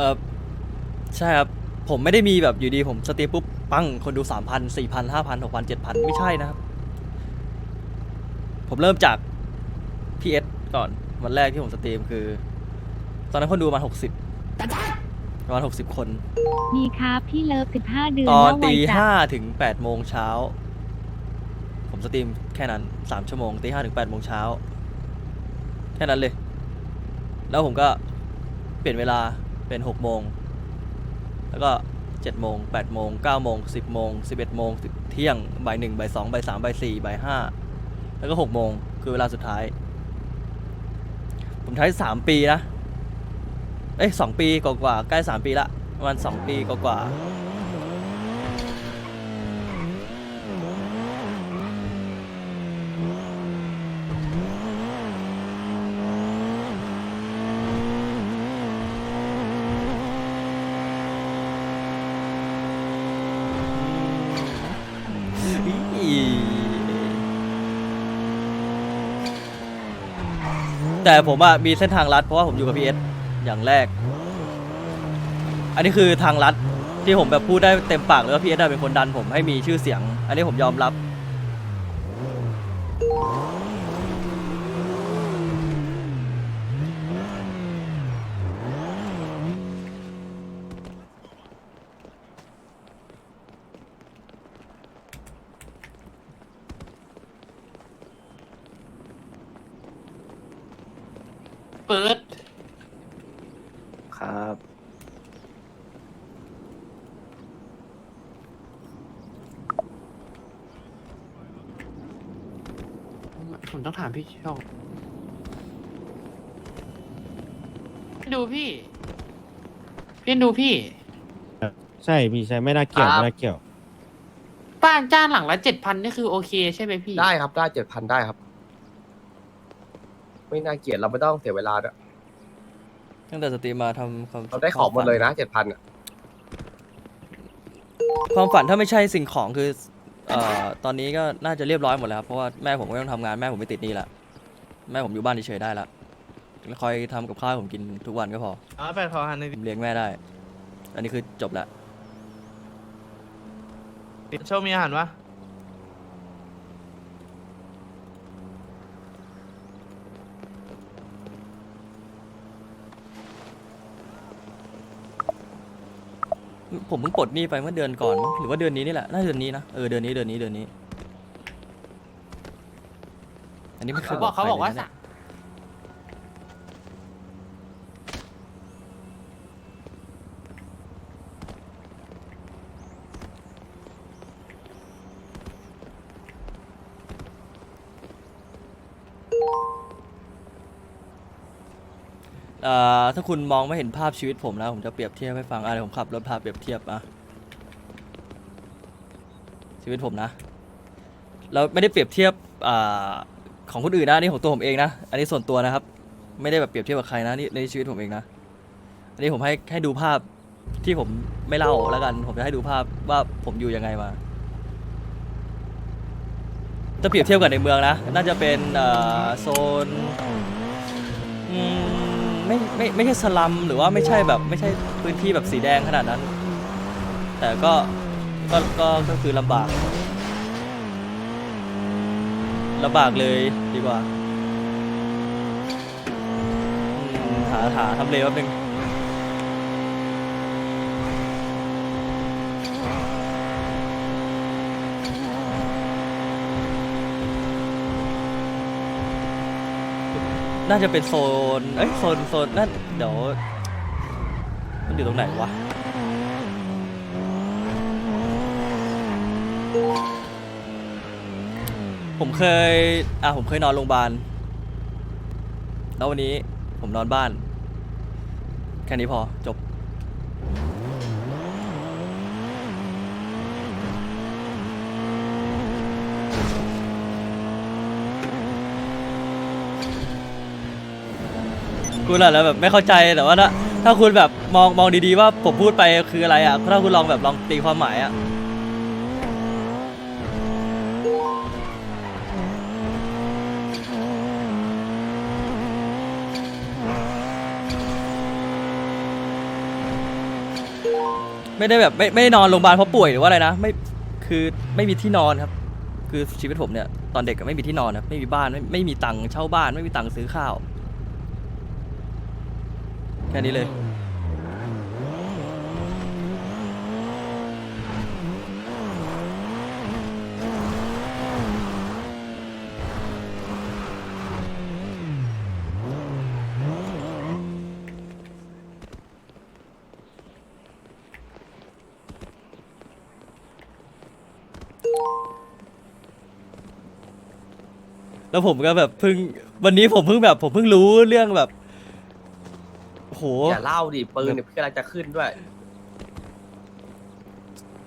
ออใช่ครับ ผมไม่ได้มีแบบอยู่ดีผมสตรีมปุ๊บปังคนดูสามพันสี่พันห้าพันหกพันเจ็ดพันไม่ใช่นะครับ ผมเริ่มจากพีเอสก่อนวันแรกที่ผมสตรีมคือ ตอนนั้นคนดูประมาณหกสิบประมาณหกสิบคน มีครับพี่เลิฟ15เดือนตอนว่าไวตีจัห้าดถึงแปดโมงเช้า ผมสตรีมแค่นั้นสามชั่วโมงตีห้าถึงแปดโมงเช้า แค่นั้นเลย แล้วผมก็เปลี่ยนเวลา เป็นหกโมงแล้วก็เจ็ดโมงแปดโมงเก้าโมงสิบโมงสิบเอ็ดโมงเที่ยงบ่ายหนึ่งบ่ายสองบ่ายสามบ่ายสี่บ่ายห้าแล้วก็หกโมงคือเวลาสุดท้าย ผมใช้สามปีนะ เอ้ยสองปีกว่าๆใกล้สามปีละประมาณสองปีกว่าๆ แต่ผมอะมีเส้นทางลัดเพราะว่าผมอยู่กับพีเอสอย่างแรก อันนี้คือทางลัดที่ผมแบบพูดได้เต็มปากเลยว่าพีเอสเป็นคนดันผมให้มีชื่อเสียง อันนี้ผมยอมรับ เปิด ครับ ผมต้องถามพี่โชคดูพี่ พี่ดูพี่ ใช่พี่ใช่ไม่น่าเกี่ยวครับ ไม่น่าเกี่ยว บ้านจ้างหลังละเจ็ดพันนี่คือโอเคใช่ไหมพี่ ได้ครับได้เจ็ดพันได้ครับ ไม่น่าเกลียดเราไม่ต้องเสียเวลาด้วยตั้งแต่สตรีมมาทำความเราได้ของหมดเลยนะเจ็ดพันอะความฝันถ้าไม่ใช่สิ่งของคือ เอ่อตอนนี้ก็น่าจะเรียบร้อยหมดแล้วครับเพราะว่าแม่ผมก็ไม่ต้องทำงานแม่ผมไม่ติดหนี้ละแม่ผมอยู่บ้านเฉยๆได้ละคอยทำกับข้าวให้ผมกินทุกวันก็พออ๋อแปดพอหันในผมเลี้ยงแม่ได้ อันนี้คือจบละ โชว์มีอาหารวะ ผมเพิ่งปลดหนี้ไปเมื่อเดือนก่อนมั้งหรือว่าเดือนนี้นี่แหละน่าจะเดือนนี้นะเออเดือนนี้เดือนนี้เดือนนี้ อันนี้ไม่เคเขายบอกเขาบอกว่าใครลยสะนะ อ่อถ้าคุณมองไม่เห็นภาพชีวิตผมนะผมจะเปรียบเทียบให้ฟังอะเดี๋ยวผมขับรถพาเปรียบเทียบอะชีวิตผมนะ เราไม่ได้เปรียบเทียบอ่าของคนอื่นนะนี่ของตัวผมเองนะ อันนี้ส่วนตัวนะครับ ไม่ได้แบบเปรียบเทียบกับใครนะนี่ในชีวิตผมเองนะ อันนี้ผมให้ให้ดูภาพที่ผมไม่เล่าแล้วกัน ผมจะให้ดูภาพว่าผมอยู่ยังไงมาถ้าเปรียบเทียบกับในเมืองนะ น่าจะเป็นโซน ไม่ไม่ไม่ใช่สลัมหรือว่าไม่ใช่แบบไม่ใช่พื้นที่แบบสีแดงขนาดนั้น แต่ก็ก็ก็ก็คือลำบากลำบากเลยดีกว่าอืมหาหาทำเลแป๊บนึง น่าจะเป็นโซน เอ้ยโซนโซนนั่นเดี๋ยว มันอยู่ตรงไหนวะ ผมเคย อะผมเคยนอนโรงพยาบาล แล้ววันนี้ผมนอนบ้าน แค่นี้พอจบ คุณอาจจะแบบไม่เข้าใจแต่ว่าถ้าถ้าคุณแบบมองมองดีๆว่าผมพูดไปคืออะไรอะถ้าคุณลองแบบลองตีความหมายอะไม่ได้แบบไม่ไม่ได้นอนโรงพยาบาลเพราะป่วยหรือว่าอะไรนะไม่คือไม่มีที่นอนครับ คือชีวิตผมเนี่ยตอนเด็กก็ไม่มีที่นอนครับไม่มีบ้านไม่ไม่มีตังค์เช่าบ้าน ไม่มีตังค์ซื้อข้าว แค่นี้เลย แล้วผมก็แบบเพิ่งวันนี้ผมเพิ่งแบบผมเพิ่งรู้เรื่องแบบ โห อย่าเล่าดิปืนเนี่ยพี่กำลังจะขึ้นด้วย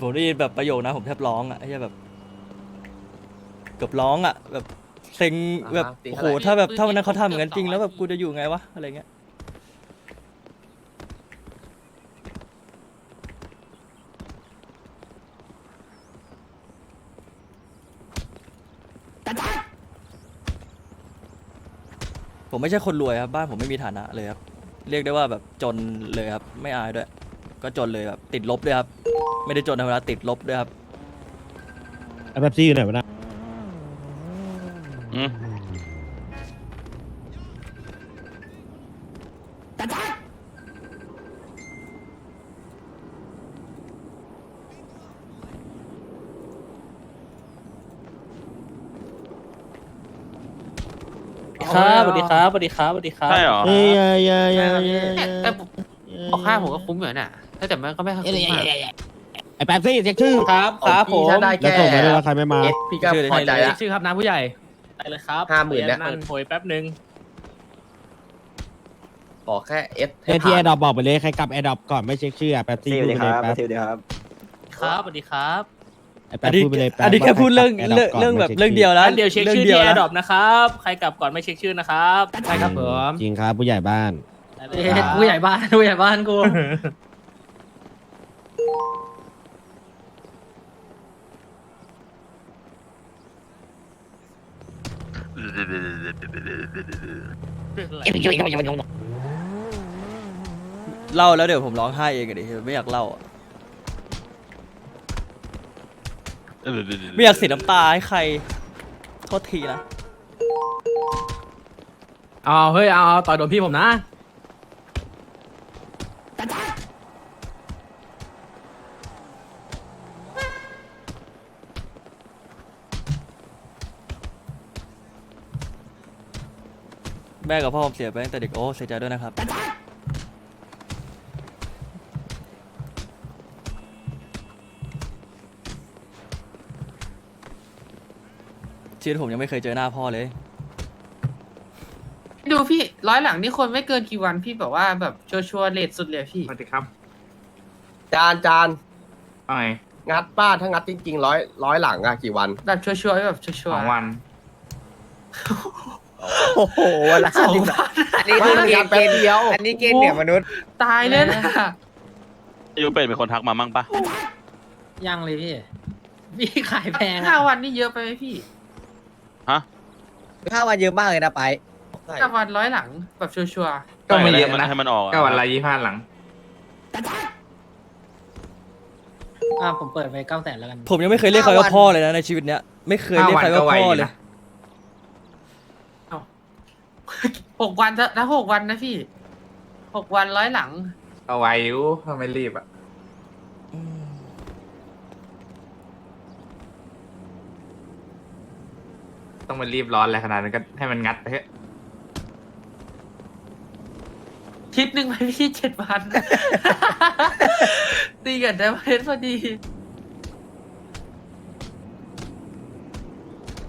ผมได้ยินแบบประโยคนะ ผมแทบร้องอะไอ้เหี้ยแบบเกือบร้องอะ แบบเซ็งอ่าฮะแบบตีโอ้เท่าโหไหร่ ถ้าแบบถ้าวันนั้นเขาทำอย่างนั้นจริงแล้วแบบกูจะอยู่ไงวะอะไรเงี้ยผมไม่ใช่คนรวยครับบ้านผมไม่มีฐานะเลยครับ เรียกได้ว่าแบบจนเลยครับ ไม่อายด้วย ก็จนเลยแบบติดลบด้วยครับ ไม่ได้จนธรรมดาติดลบด้วยครับ ไอ้แป๊บซี่อยู่ไหนวะนะ ครับสวัสดีครับสวัสดีครับสวัสดีครับใช่เหรอ เอ้ยเอ้ยเอ้ยเอ้ยเอ้ยแต่เอ้ยแต่ออกค่าผมก็คุ้มอยู่น่ะแต่แต่มันก็ไม่ค่อยคุ้มมาก ไอ้แป๊บซี่เช็คชื่อครับครับผพี่ม ถ้าได้แล้วแค่ส่งมาด้วยว่าใครไม่มา เอสพี่ก็ชื่อเลยพอใจแล้วชื่อครับน้าผู้ใหญ่ได้เลยครับห้าหมื่นเนี่ยนั่นโอยแป๊บหนึ่งขอแค่เอสเที่ที่แอร์ดรอปบอกไปเลยใครกลับแอร์ดรอปก่อนไม่เช็คชื่ออะแป๊บซี่พูดไปเลยแป๊บครับสวัสดีครับ ไอ้แป๊อับนนี้พูดไปเลยป๊บอันนี้แค่พูดเรื่องว่าใคกลัเรื่อง Adopt ก่นเรื่องแบบไม่ช็คเรื่องเดียวนะงั้นเดี๋ยวเช็คชื่อเดีที่ยวแอนะร์ดรอปนะครับ ใครกลับก่อนไม่เช็คชื่อนะครับใช่ครับผมจริงครับผู้ใหญ่บ้านผู้ใหญ่บ้านผู้ใหญ่บ้านกูเล่าแล้วเดี๋ยวผมร้องไห้เองอะดิไม่อยากเล่าอะ ไม่อยากเสียน้ำตาให้ใครโทษทีนะเอาเฮ้ยเอาเอาต่อยโดนพี่ผมนะแม่กับพ่อผมเสียไปตั้งแต่เด็กโอ้เสียใจด้วยนะครับ ชีวิตผมยังไม่เคยเจอหน้าพ่อเลย ดูพี่ร้อยหลังนี่คนไม่เกินกี่วันพี่แบบว่าแบบชัวร์ๆเลทสุดเลยพี่ สวัสดีครับจานจานว่าไงงัดบ้านถ้างัดจริงๆร้อยร้อยหลังอะกี่วัน แบบชัวร์ๆแบบชัวร์สองวัน โอ้โหวันละสองสิบวัน อันนี้คือไม่เกงัณดฑ์แป๊บเดียว อันนี้เกณฑ์เหนือมนุษย์ ตายเลยนะอายุเป็นเป็นคนทักมามั่งปะยังเลยพี่ พี่ขายแพงห้าอะวันนี่เยอะไปไหมพี่ ฮะข้าววันเยอะมากเลยนะไปห้าวันร้อยหลังแบบชัวร์ก็ไม่เยอะให้นนะให้มันออกอะก็วันละยี่ห้าหลังอ่าผมเปิดไปเก้าแสนแล้วกัน ผมยังไม่เคยเรียกใครว่าพ่อเลยนะในชีวิตเนี้ย ไม่เคยเรียกใครว่าพ่อเลยๆหกวันนะหกวันนะพี่หกวันร้อยหลัง เอาไว้อยู่ถ้าไม่รีบอะ ต้องมารีบร้อนอะไรขนาดนั้นก็ให้มันงัดไปเถอะทิปหนึ่งไปพี่เจ็ดวัน ตีกันได้ประเทศพอดี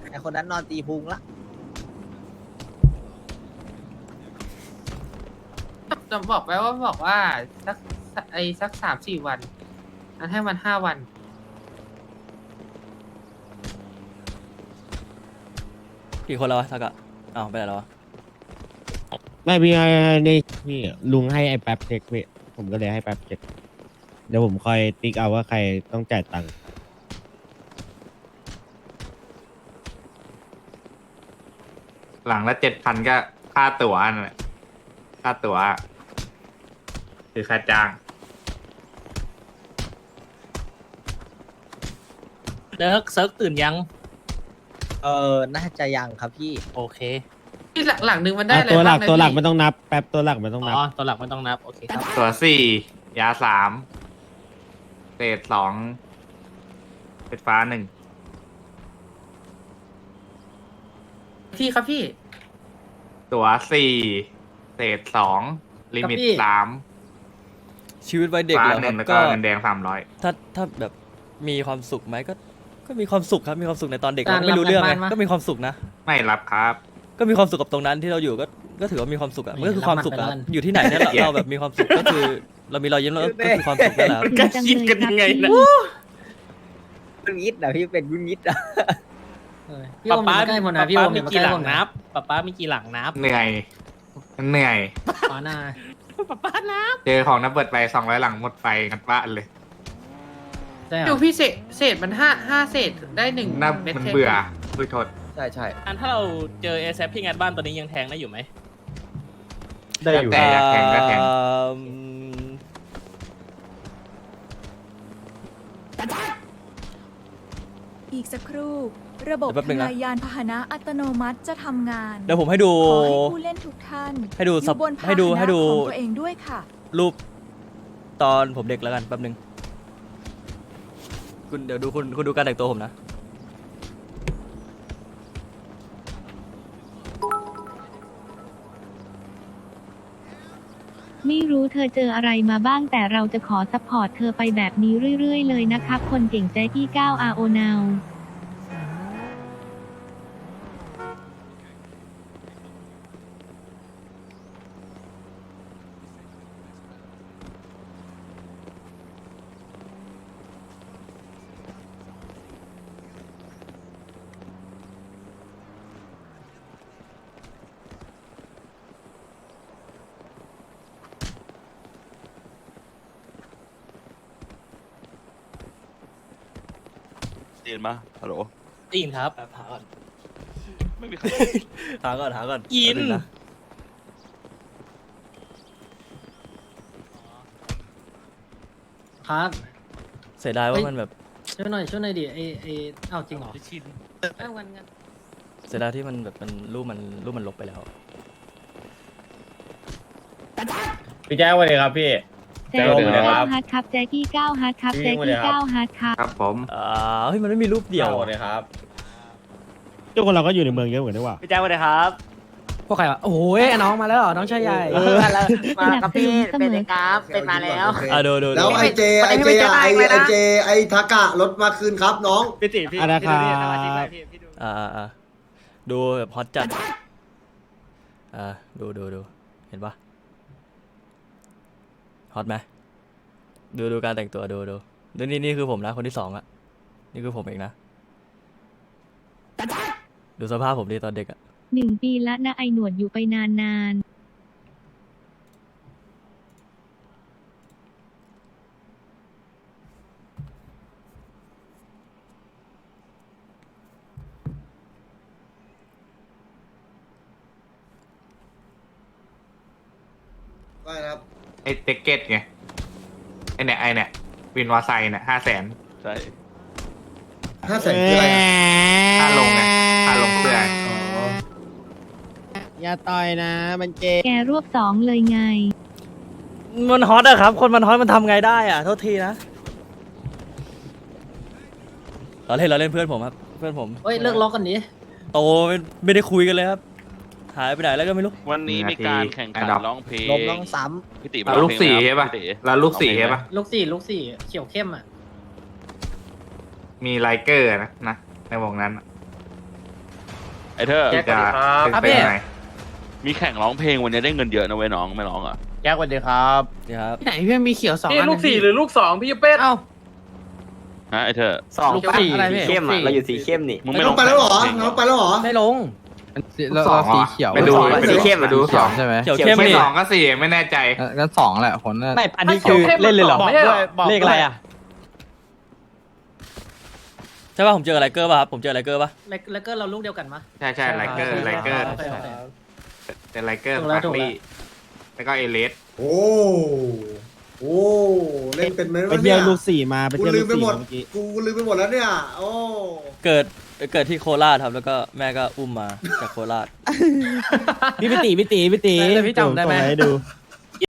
ไอคนนั้นนอนตีพุงละ จะบอกไว้ว่าบอกว่าสักไอสักสามสี่วัน อันให้มันห้าวัน กี่คนแล้ววะทักอะอ้าวไปไหนแล้ววะไม่มีอะไรในนี่ลุงให้ไอ้แป๊บเช็คพี่ผมก็เลยให้แป๊บเช็คเดี๋ยวผมคอยติ๊กเอาว่าใครต้องจ่ายตังค์หลังละเจ็ดพันก็ค่าตั๋วนั่นแหละค่าตั๋วคือค่าจ้าง เลิกเซิร์กตื่นยัง เออน่าจะยังครับพี่ โอเคที่หลังหลังหนึ่งมันได้อะอะไรตัวหลักบ้างนะตัวหลักพี่มันต้องนับแป๊บตัวหลักมันต้องนับ อ๋อตัวหลักไม่ต้องนับโอเคครับตัวสี่ยาสามเศษสองเป็ดฟ้าหนึ่งที่ครับพี่ ตัวสี่เศษสองลิมิตครับพี่ สามชีวิตวัยเด็กฟ้าเหรอหครันึ่บงแล้วก็ก็เงินแดงสามร้อยถ้าถ้าแบบมีความสุขไหมก็ ก็มีความสุขครับมีความสุขในตอนเด็กการเราก็ไม่รู้เรื่องไงรับการบ้านมาก็มีความสุขนะ ไม่รับครับ ก็มีความสุขกับตรงนั้นที่เราอยู่ก็ก็ถือว่ามีความสุขอะนี่มันก็คือความสุขอะรับมันไปแล้วอยู่ที่ไหนเนี่ยเราเราแบบมีความสุขก็คือ เรามีรอยยิ้มแล้วก็คือความสุขนั่นแหละครับถึงจังเลยครับพี่กุนยิดนะพี่เป็นกุนยิดนะเออพี่โอมอยู่ใกล้ผมนะพี่โอมอยู่ใกล้ผมนะป๊าป๊ามีกี่หลังนับเหนื่อยเหนื่อยป๊าหน้าป๊าป๊านับเจอของน้ำเปิดไปสองร้อยหลังหมดไฟกันบ้านเลย ใช่เหรดูอพี่เศษเศษมันห้าห้าเศษได้หนึ่งน่าเม็ดมันเทปเบื่อคุยโทษใช่ใช่อันถ้าเราเจอเอซพี่งานบ้านตัวนี้ยังแทงได้อยู่ไหมได้อยู่ แต่อยากแข่งก็แข่ง เอิ่มอีกสักครู่ ระบบทำลายยานพาหนะอัตโนมัติจะทำงานเดี๋ยวผมให้ดู ขอให้ผู้เล่นทุกท่านให้ดูอสับยู่บนพาให้หดูนะให้ดู ของตัวเองด้วยค่ะ รูปตอนผมเด็กแล้วกันแป๊บนึง คุณเดี๋ยวดูคุณคุณดูการแต่งตัวผมนะ ไม่รู้เธอเจออะไรมาบ้างแต่เราจะขอซัพพอร์ตเธอไปแบบนี้เรื่อยๆเลยนะครับ คนเก่งใจที่9 r o now ได้ ยินปะฮัลโหลได้ยินครับแบบถามก่อนไม่มีใครหาก่อนหาก่อนอิน แป๊บงะครับ เสียดายว่ามันแบบช่วยหน่อยช่วยหน่อยดิไอไอเอ้าจริงเหรอชินเอ้าวันงั้นเสียดายที่มันแบบมันรูปมันรูปมันลบไปแล้ว พี่แจ้งวันเลยครับพี่ แจ็คกี้9ฮาร์ดครับแจ็คกี้9ฮาร์ดครับแจ็คกี้9ฮาร์ดครับครับผมอ่าเฮ้ยมันไม่มีรูปเดี่ยวเลยครับทุกคนเราก็อยู่ในเมืองเยอะเหมือนกันด้วยว่ะพี่แจ้งมาเลยครับพวกใครวะโอ้ยน้องมาแล้วเหรอ น้องชายใหญ่มากับพี่เป็นครับ เป็นมาแล้วอะดูดูแล้ดูวไอเจไอเจอะไอไอเจไอทากะรถมาคืนครับน้องพี่ติพี่อะนะครับอ่าอ่าอ่าดูแบบฮอตจัดอ่าดูดูดูเห็นปะฮ อตไหมดูดูการแต่งตัวดูดูดูนี่นี่คือผมนะคนที่สองอะนี่คือผมเองนะดูสภาพผมดีตอนเด็กอะหนึ่งปีละนะไอหนวดอยู่ไปนานๆ ว่าครับ ไอ้เต็กเก็ตไงไอ้เนี่ยไอ้เนี่ยวินวาไซเนี่ยห้าแสนใช่ห้าแสนคืออะไรอะค่าลงไงค่าลงเสื้ออย่าต่อยนะ มันเจ็บแกรวบสองเลยไง มันฮอตอะครับ คนมันฮอตมันทำไงได้อะโทษทีนะเราเล่นเราเล่นเพื่อนผมครับ เพื่อนผมเฮ้ยเลิกล็อกกันดิโตไม่ไม่ได้คุยกันเลยครับ หายไปไหนแล้วก็ไม่รู้ วันนี้มีการแข่งขันร้องเพลงลบน้องซ้พี่ติเราลูกสี่ใช่ปะพี่ติเราลูกสี่ใช่ปะลูกสี่ลูกสี่เขียวเข้มอะมีไลเกอร์นะนะในวงนั้นไอ้เธอที่จะครับเป็นพี่ยังไงมีแข่งร้องเพลงวันนี้ได้เงินเยอะนะเว้ยน้องไม่ร้องเหรอะแจ็ควันดีครับนี่ครับ ไหนเพื่อนมีเขียวสองนี่อันลูกสี่หรือลูกสองพี่เป็ดเอ้า ฮะไอ้เธอ สองสี่อะไรพี่เข้มอะ เราอยู่สีเข้มนี่มึงไอ้ไม่น้ร้อองไปแล้วเหรอพงน้องไปแล้วเหรอไม่ลง ลูกสองสีเขียวไปดูไปดูสีเข้มไปดูสองใช่ไหมเขียวเข้มไม่นี่สองก็สี่ไม่แน่ใจงั้นสองแหละคนไม่ อันนี้คือเล่นเลยเหรอบอกด้วย เลขอะไรอะ ใช่ป่ะผมเจออะไรเกอร์ป่ะครับผมเจออะไรเกอร์ป่ะแล้วก็เราลูกเดียวกันมะ ใช่ใช่ไลเกอร์ไลเกอร์โคโคเป็นไลเกอร์ถูกแล้วปาร์ถูกแล้วตี้แล้วก็เอเลสโอ้โอ้เล่นเป็นไหมไปวะเที่เนี่ยยวลูกสี่มาไปกูเที่ยวลืลูมกไปสี่หมดเมื่อกี้กูลืมไปหมดแล้วเนี่ย โอ้เกิด เกิดที่โคราชครับแล้วก็แม่ก็อุ้มมาจากโคราช พี่พิติพี่ติพี่ติแต่พี่จำได้ไหม ส่งให้ดู